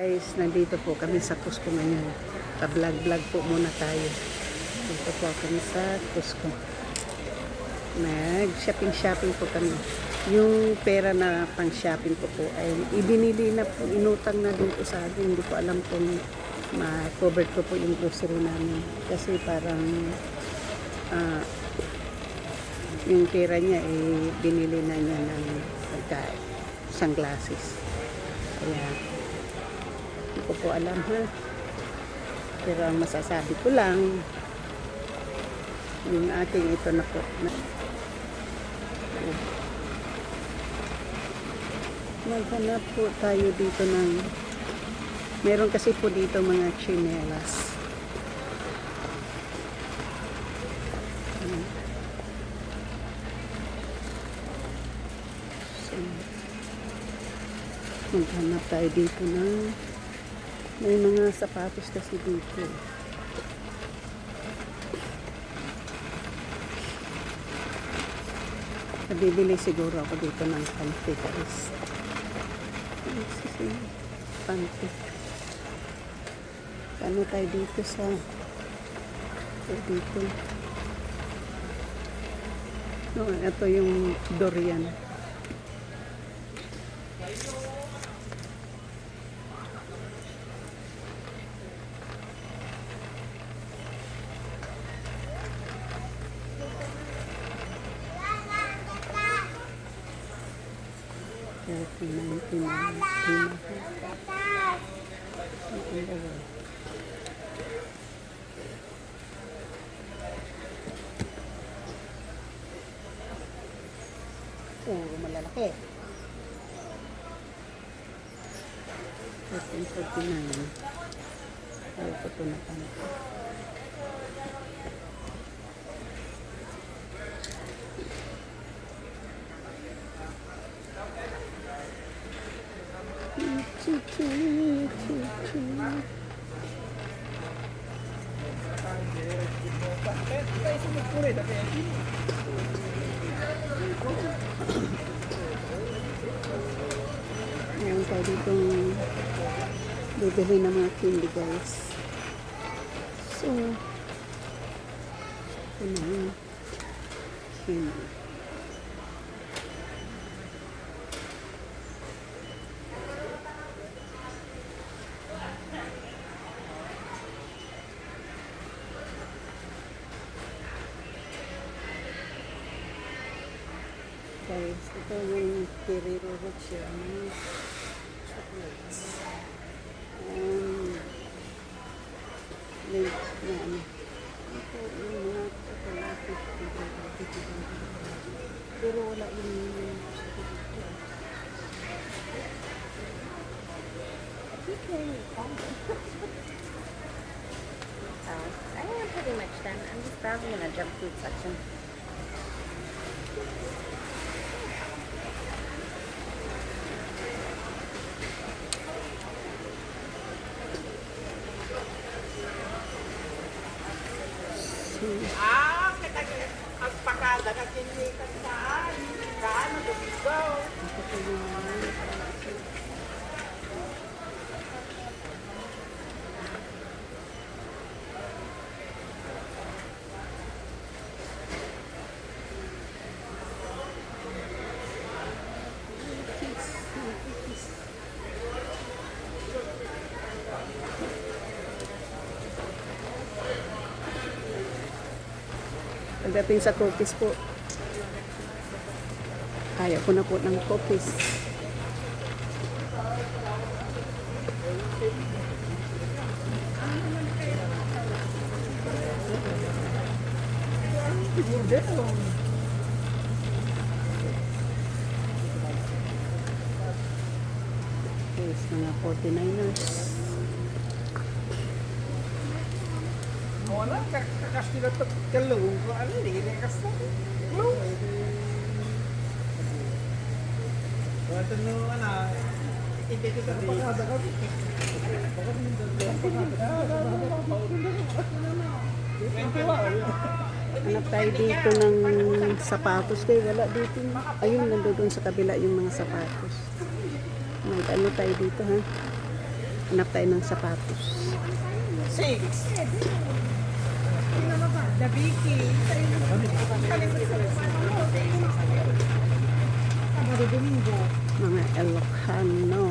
Guys, nandito po kami sa Cusco ngayon. Pa-vlog-vlog po muna tayo. Dito po kami sa Cusco. Nag-shopping-shopping po kami. Yung pera na pang-shopping ko po ay ibinili na po, inutang na dito sa akin. Hindi ko alam kung ma-cover ko po yung grocery namin. Kasi parang ah, yung pera niya eh binili na niya ng pagkain, sunglasses. Hindi ko po alam ha. Pero ang masasabi ko lang, yung aking ito na po. Na, Maghanap po tayo dito ng meron kasi po dito mga chinelas. So, maghanap tayo dito ng may mga sapatos kasi dito. Nabibili siguro ako dito ng panty guys. Ano panty? Ano tayo dito sa ito dito? No, ito yung durian. Thirty, ninety, ninety. Puro malalaki. 1349. Ayaw ko ito na pang. Meron tayo ditong bibili ng mga candy guys. So, ito na yun. Candy. Ito yung Ferrero Rocher. Chocolates. Ito yung mga chocolate. Pero wala yung Oh, I am pretty much done. I'm just browsing in the junk food section. Pagdating sa cookies po, kaya ko na po ng cookies. Yes, mga 49ers. Wala, kakastila to kalung ko. Ano, hindi na kastila. Kalung. Wala to no, ano, ko sa pakada ka. Hanap tayo dito ng sapatos kayo. Wala dito. Ayun, nandoon sa kabila yung mga sapatos. Mag ano tayo dito ha? Hanap tayo ng sapatos. Six. The Vicky. Domingo. Mga Ilocano.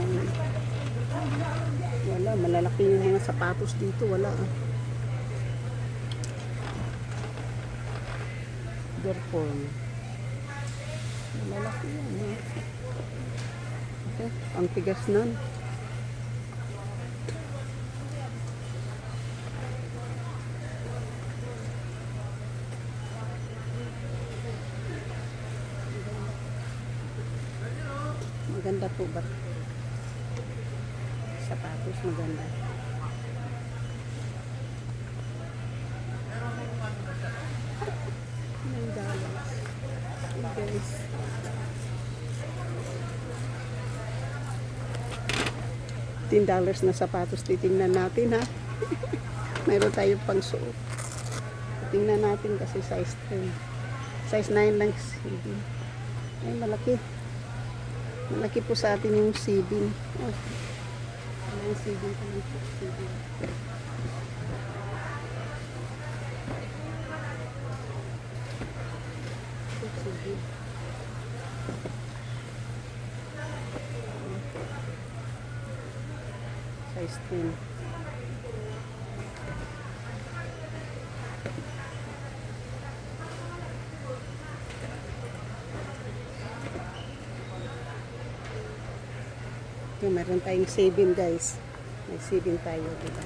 Wala, malalaki yung mga sapatos dito. Wala. ah. Malalaki yan. ah. Okay, ang tigas nun. Maganda po ba? Sapatos maganda. Nine dollars. Guys. Ten dollars na sapatos. Titingnan natin ha. Mayroon tayong pang suot. Tingnan natin kasi size 10. Size 9 lang. Ay, malaki. Malaki po sa atin yung sibing. Oh. Ano yung sibing lang po? Sibing. Ito, sibing. Size 10. Ito, meron tayong saving guys. May saving tayo, diba?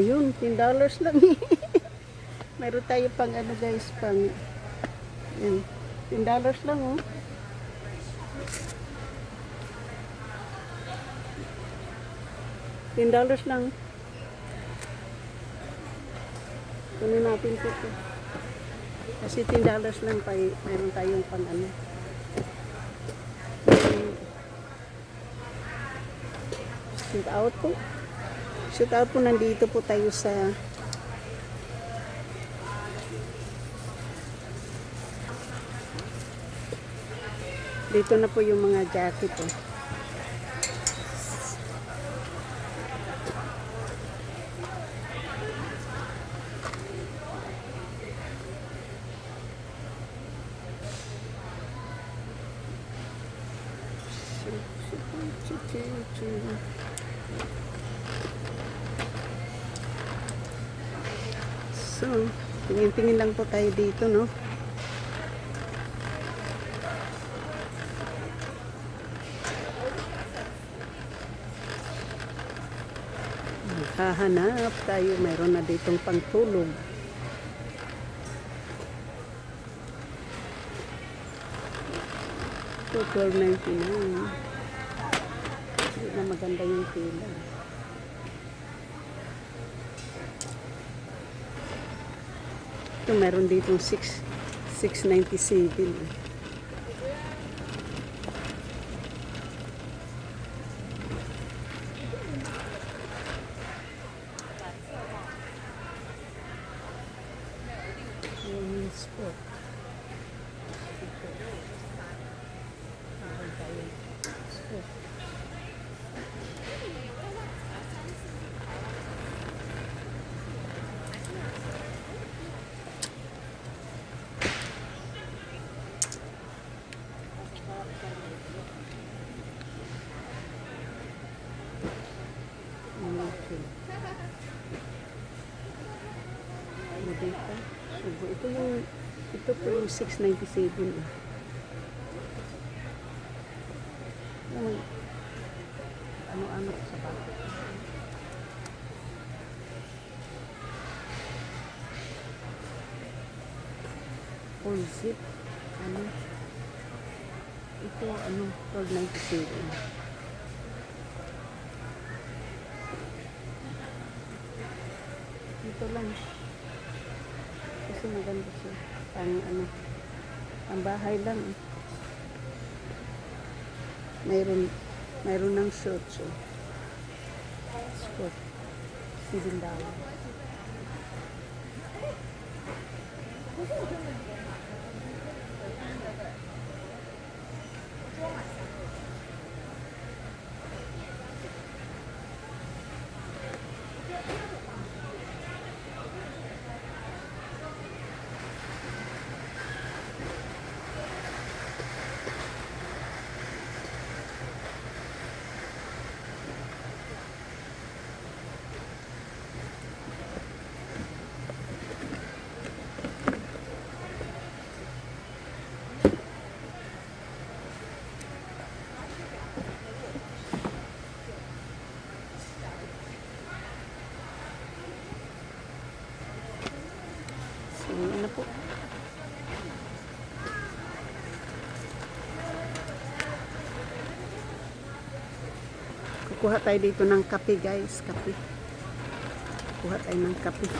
Ayun, 10 dollars lang. meron tayo pang ano guys, pang yan, 10 dollars lang oh. Ten dollars lang. Kunin natin ito. Kasi 10 dollars lang pa, meron tayong pang ano. Shoot out po. Shoot out po, nandito po tayo sa Dito na po yung mga jacket So, tingin-tingin lang po tayo dito, no? Hahanap tayo, mayroon na ditong pangtulog. Ito, 12.99. Maganda yung tila. Ito, meron ditong 6, 697. Women's sport. Meron tayong sport. Okay. Ano dito? Subo. Ito yung, ito po yung 697. eh. Ano, ano-ano sa bakit? Full zip. Ano? Ito, ano, 1297. Ito lang. Kasi maganda siya. Pang ano, ang bahay lang. eh. Mayroon, mayroon ng shorts. Oh. Sport. Silindaw. Kukuha tayo dito ng kape guys, kape. Kuha tayo ng kape.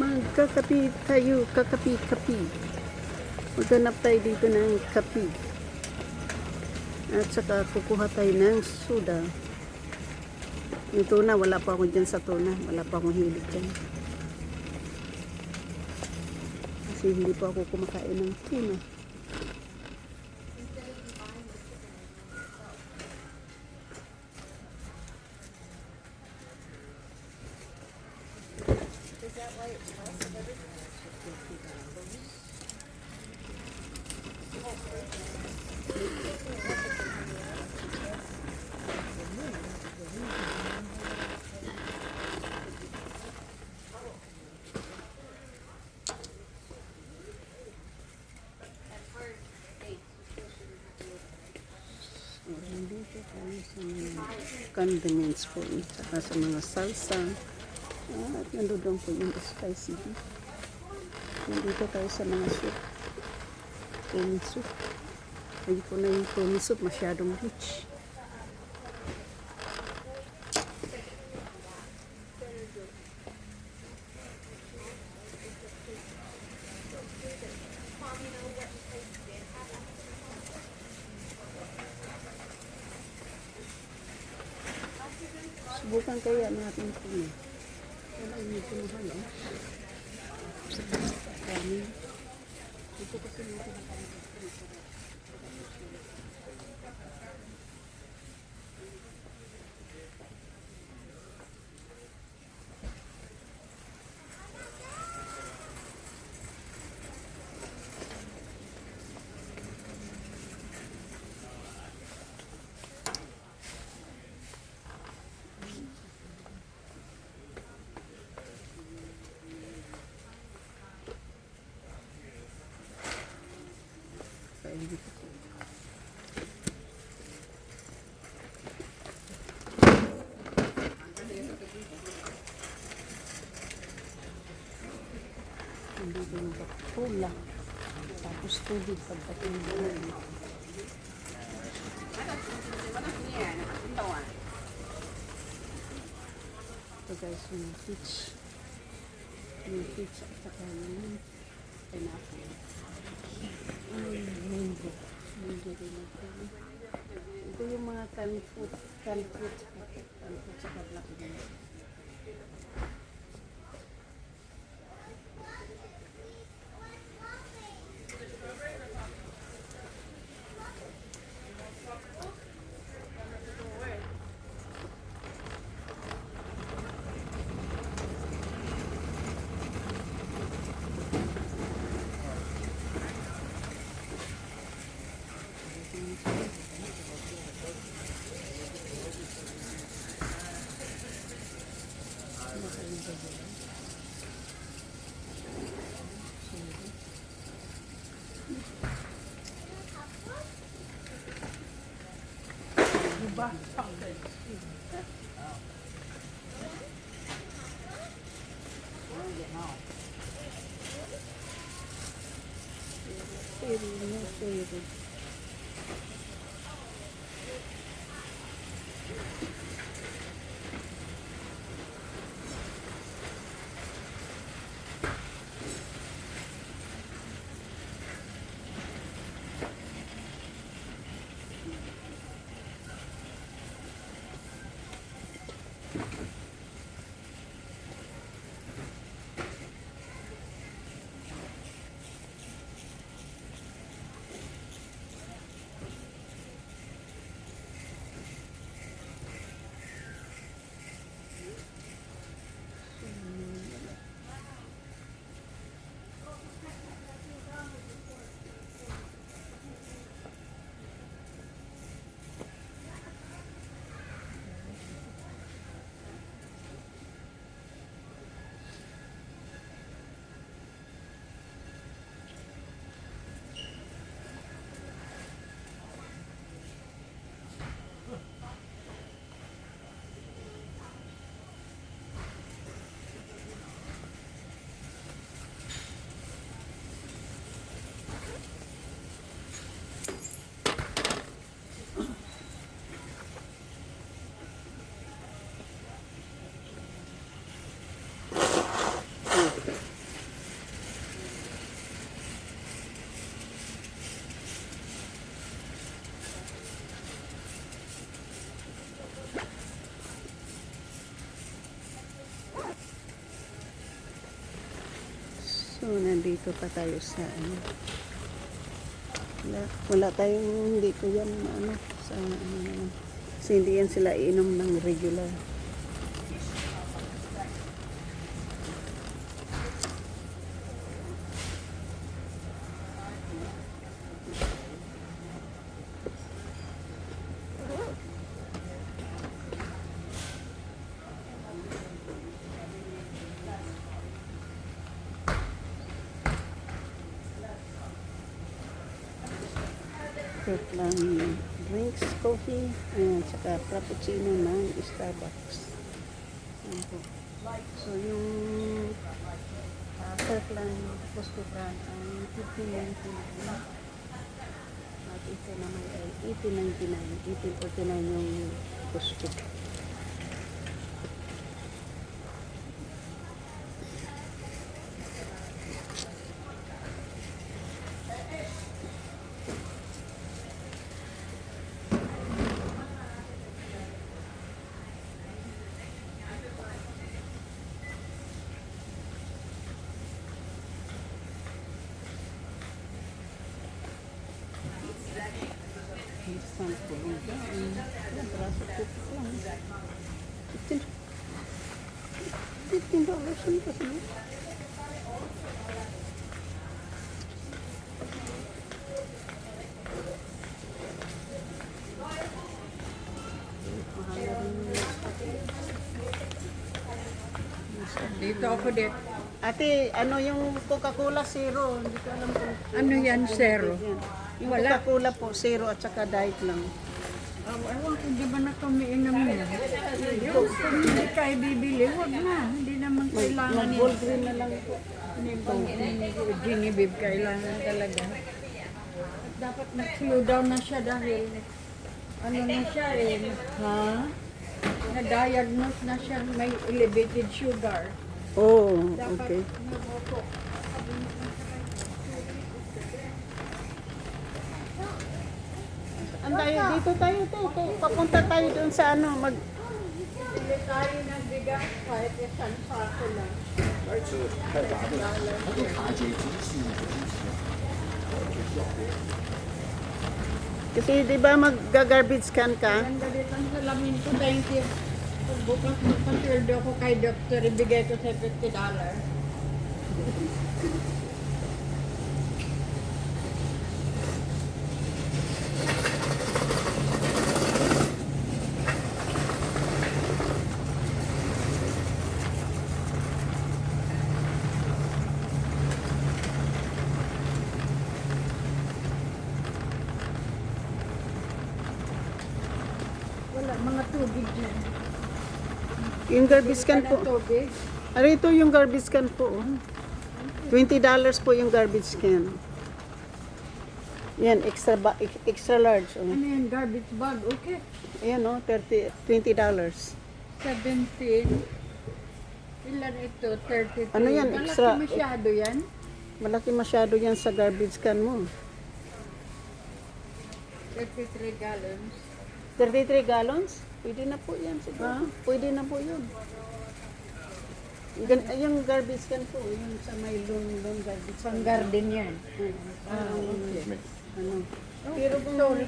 Magkakapi tayo, kakapi-kapi. Maghanap tayo dito ng kape. At saka kukuha tayo ng soda. Yung tuna, wala pa ako dyan sa tuna. Wala pa akong hilig dyan. Kasi hindi pa ako kumakain ng tuna. Sa mga condiments po. Saka sa mga salsa. At nandoon po yung spicy beef. Nandito tayo sa mga soup. Tomi soup. Ayun po na yung tomi soup. Masyadong rich. Nandito yung Coca-Cola. Tapos tubig mo. Ito guys, yung peach. Yung peach at saka yung pineapple. Mm, mango. Mango rin ito. Ito yung mga canned fruit. Canned fruit. Canned fruit saka blackberry. Pero, no, pero. So, nandito pa tayo sa ano. Wala, wala tayong hindi ko yan ano, sa ano. Kasi hindi yan sila iinom ng regular. Fruit lang drinks, coffee, ayan, tsaka frappuccino ng Starbucks. So, yung uh, Kirkland Costco brand ay 15.99. At ito naman ay 18.99. 18.49 yung Costco. Isang pulong dyan. Ayan, braso tubig lang. 15 15 dollars yun kasi. Mahal na rin yung Dito ako dito. Ate, ano yung Coca-Cola Zero? Hindi ko alam kung Ano yan, zero? Yung Wala. Coca-Cola po, zero at saka diet lang. Oh, ewan ko, di ba na kami inom niya? Yung kung hindi kayo bibili, wag na. Hindi naman kailangan yun. whole green na lang po. Hindi bang ginibib kailangan talaga. At dapat mag-slow down na siya dahil ano na siya eh, Ha? na-diagnose na siya may elevated sugar. Oh, okay. Ang tayo, dito tayo, to. Papunta tayo doon sa ano, mag... Bili tayo ng bigas kahit isang sako lang. Kasi di ba mag-garbage can ka? Ang galit ang salamin ko, thank you. Bukas magpasweldo ko kay doktor, ibigay ko sa $50. Wala, mga tubig dyan. Yung garbage can po. Ano ito yung garbage can po? oh. $20 po yung garbage can. Yan, extra ba, extra large. Oh. Ano yan, garbage bag, okay. Ayan oh, 30, $20. 17. Ilan ito? 33. Ano yan, Malaki extra- masyado yan. Malaki masyado yan sa garbage can mo. 33 gallons. 33 gallons? Pwede na po yan siguro. Pwede na po yun. Yung, gan- yung garbage can po, yung sa may loan, loan garbage Pang garden yan. Ah, okay. ano. Pero kung, Sorry.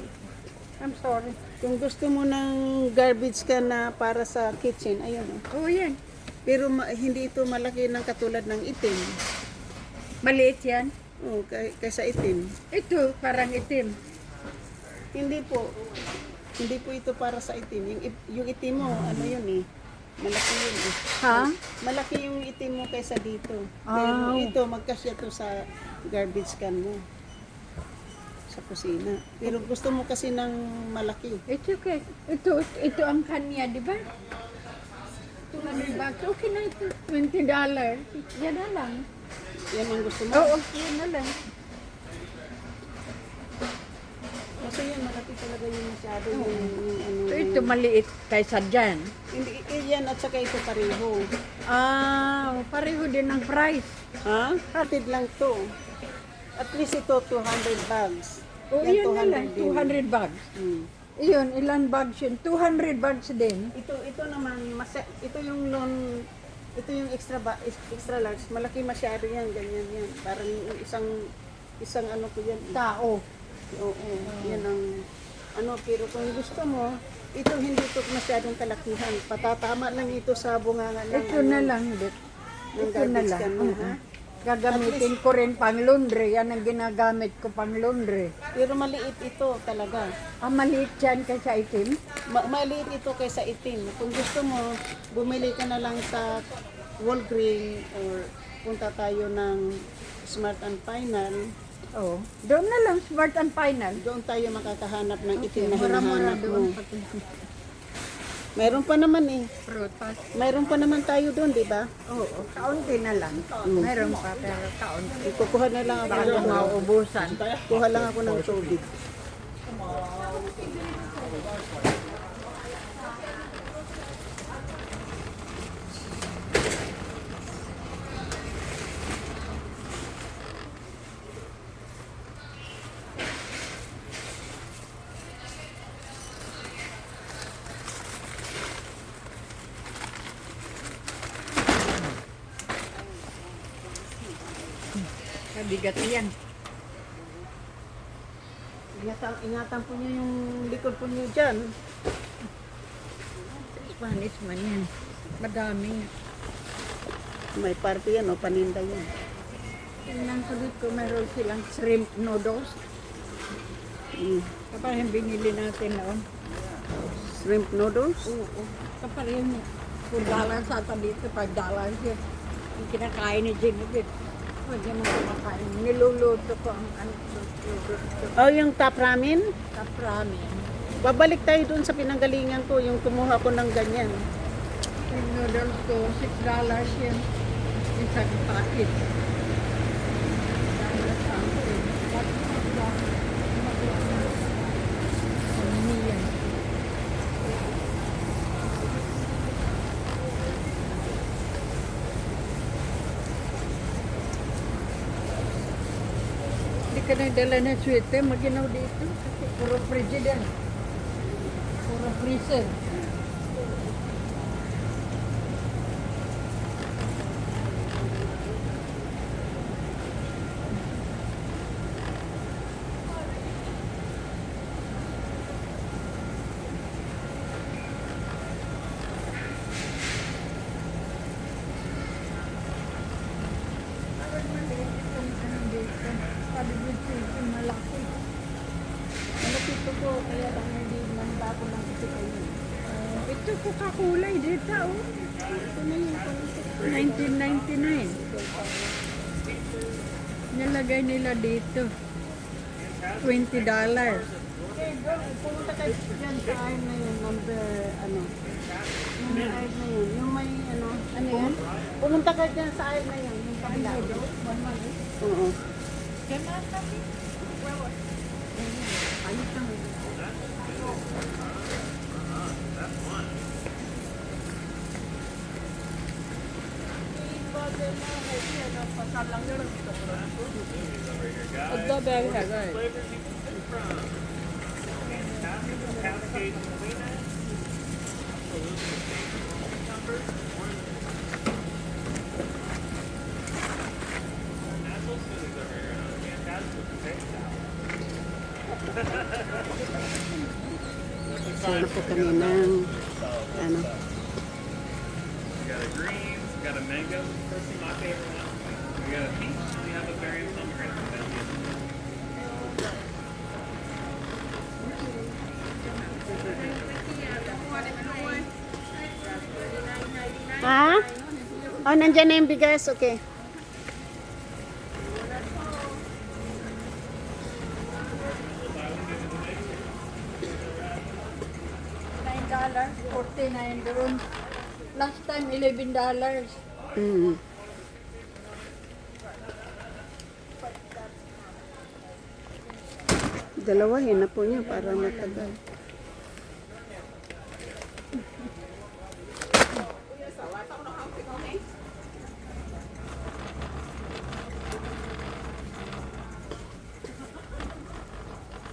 I'm sorry. kung gusto mo ng garbage can na para sa kitchen, ayun oh. Oh, yan. Pero ma- hindi ito malaki ng katulad ng itim. Maliit yan. Oh, kay, kaysa itim. Ito, parang itim. Hindi po. Hindi po ito para sa itim. Yung, yung itim mo, ano yun eh. Malaki yun eh. Ha? Malaki yung itim mo kaysa dito. Ah. Pero ito, magkasya to sa garbage can mo. Sa kusina. Pero gusto mo kasi ng malaki. It's okay. Ito, ito ang kanya, di ba? 200 bucks. Okay na ito. 20 dollars. Yan na lang. Yan ang gusto mo. Oo, yan na lang. Kasi yan, malaki talaga yung masyado yung, yung ano. Ito maliit kaysa dyan. Hindi, eh, yan at saka ito pareho. Ah, pareho din ang price. Ha? Hatid lang to. At least ito 200 bags. O, Yan, yan na lang. 200 din. 200 bags. Hmm. Iyon, ilan bags yun? 200 bags din. Ito ito naman mas ito yung loan ito yung extra ba, extra large. Malaki masyado yan, ganyan yan. Parang isang isang ano po yan. Tao. Oo, yan ang ano, pero kung gusto mo, ito hindi to masyadong kalakihan. Patatama lang ito sa bunganga ng Ito na lang, ng Ito na lang. mo, Oo. ha? Gagamitin ko rin pang laundry. Yan ang ginagamit ko pang laundry. Pero maliit ito talaga. Ah, maliit yan kaysa itim. Ma- maliit ito kaysa itim. Kung gusto mo, bumili ka na lang sa Walgreen or punta tayo ng Smart and Final. Oo. Doon na lang, smart and final. Doon tayo makakahanap ng itim na hinahanap mo. Mayroon pa naman eh. Prutas. Mayroon pa naman tayo doon, di ba? Oo, kaunti na lang. Meron pa, pero kaunti. Kukuha na lang ako Bago ng mauubusan. Kuha lang ako ng tubig. Kabigat yan. Ingatan, ingatan po niyo yung likod po niyo dyan. Spanish man yan. Madami. May party yan o, paninda yan. Tingnan ko dito, meron silang shrimp noodles. Mm. Kapag yung binili natin noon. Shrimp noodles. Oo. Kapag yung kung dalan sa ata dito, pag dalan siya, yung kinakain ni Genevieve. Pwede mo kumakain. Niluluto ko ang ano. Oh, yung top ramen. Kaprami. Babalik tayo dun sa pinanggalingan ko, yung kumuha ko ng ganyan. Yung noodles ko, $6 dollars yan. Isang packet. Dollar something. Bakit ba? Ano yan? Hindi ka nagdala ng sweater, maginaw dito. Kasi puro president. Puro freezer. Nilagay nila dito. 20 dollars. Okay, doon, pumunta tayo dyan sa aisle na yun, number, ano, number aisle na yun, yung may, ano, Ano yan? pumunta ka dyan sa aisle na yun, yung kabila. Oo. Ayos lang. Sana po kami ng, ano, We got a green, we got a mango, Ha? Oh, nandyan na yung bigas. Okay. Nine dollars, 49 doon. Last time, 11 dollars. Mm. Dalawahin na po niya para matagal.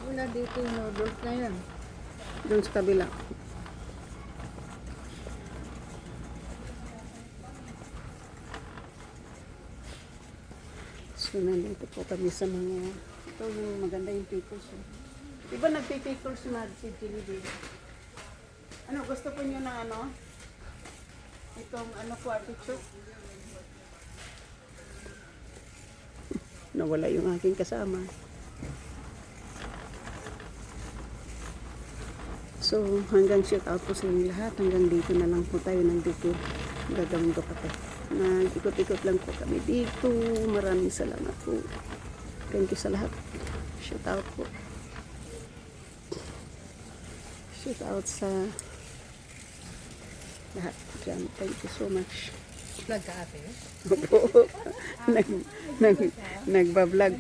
Wala dito yung noodles na yan. Doon sa kabila. So, nandito po kami sa mga ito yung maganda yung pickles. Eh. Di ba nagpipickles Mad si Jimmy dito? Ano, gusto po nyo ng ano? Itong ano po, artichoke? Nawala yung aking kasama. So, hanggang shout out po sa inyo lahat. Hanggang dito na lang po tayo ng dito. Gagawin ko pa to. Nag-ikot-ikot lang po kami dito. Maraming salamat po. Thank you sa lahat. Shout out po. Shout out sa lahat dyan. Thank you so much. Vlog ka ate? Opo. nag, nag, nagbablog